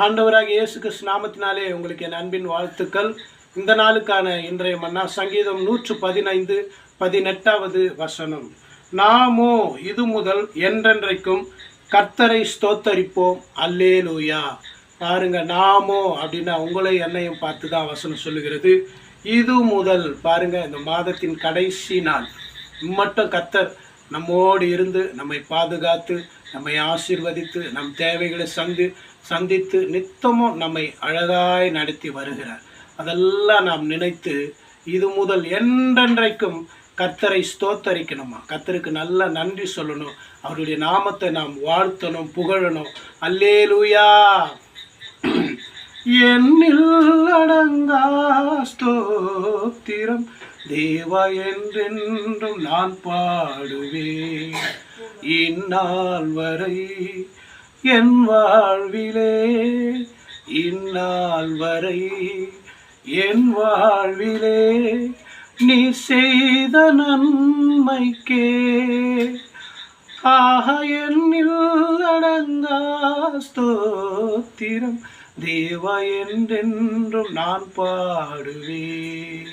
ஆண்டவராக இயேசு கிறிஸ்து நாமத்தினாலே உங்களுக்கு என் அன்பின் வாழ்த்துக்கள். இந்த நாளுக்கான இன்றைய மன்னா சங்கீதம் நூற்று பதினைந்து பதினெட்டாவது வசனம். நாமோ இது முதல் என்றென்றைக்கும் கர்த்தரை ஸ்தோத்தரிப்போம். அல்லேலூயா. பாருங்க நாமோ அப்படின்னா உங்களை என்னையும் பார்த்து தான் வசனம் சொல்லுகிறது. இது முதல் பாருங்க இந்த மாதத்தின் கடைசி நாள். மட்டும் கர்த்தர் நம்மோடு இருந்து நம்மை பாதுகாத்து நம்மை ஆசிர்வதித்து நம் தேவைகளை சந்தி சந்தித்து நித்தமும் நம்மை அழகாய் நடத்தி வருகிறார். அதெல்லாம் நாம் நினைத்து இது முதல் என்றென்றைக்கும் கத்தரை ஸ்தோத்தரிக்கணுமா? கத்தருக்கு நல்ல நன்றி சொல்லணும். அவருடைய நாமத்தை நாம் வாழ்த்தணும் புகழணும். அல்லே லூயா என்னில் அடங்கா ஸ்தோத்திரம். தேவா என்றென்றும் நான் பாடுவேன். இந்நாள் வரை என் வாழ்விலே இந்நாள் வரை என் வாழ்விலே நீ செய்த நன்மைக்கே ஆக என்னில் அடங்கா ஸ்தோத்திரம் தேவா என்றென்றும் நான் பாடுவேன்.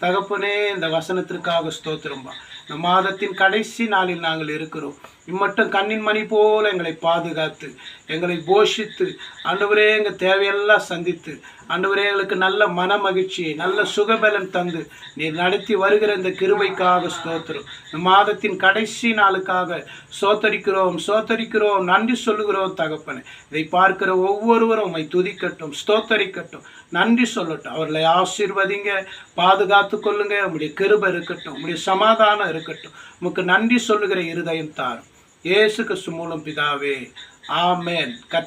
தகப்பனே இந்த வசனத்திற்காக ஸ்தோத்திரம்பா. மாதத்தின் கடைசி நாளில் நாங்கள் இருக்கிறோம். இம்மட்டும் கண்ணின் மணி போல எங்களை பாதுகாத்து எங்களை போஷித்து ஆண்டவரே எங்கள் தேவையெல்லாம் சந்தித்து ஆண்டவரே எங்களுக்கு நல்ல மன மகிழ்ச்சியை நல்ல சுகபலம் தந்து நீர் நடத்தி வருகிற இந்த கிருபைக்காக ஸ்தோத்திரம். இந்த மாதத்தின் கடைசி நாளுக்காக சோத்தரிக்கிறோம் சோத்தரிக்கிறோம் நன்றி சொல்லுகிறோம் தகப்பனே. இதை பார்க்கிற ஒவ்வொருவரும் உம்மை துதிக்கட்டும் ஸ்தோத்தரிக்கட்டும் நன்றி சொல்லட்டும். அவர்களை ஆசீர்வதிங்க பாதுகாத்து கொள்ளுங்க. உங்களுடைய கிருபை இருக்கட்டும். உங்களுடைய சமாதானம் இருக்கட்டும். உமக்கு நன்றி சொல்லுகிற இருதயம் தாரும். இயேசு கிறிஸ்து மூலம் பிதாவே ஆமேன். கத்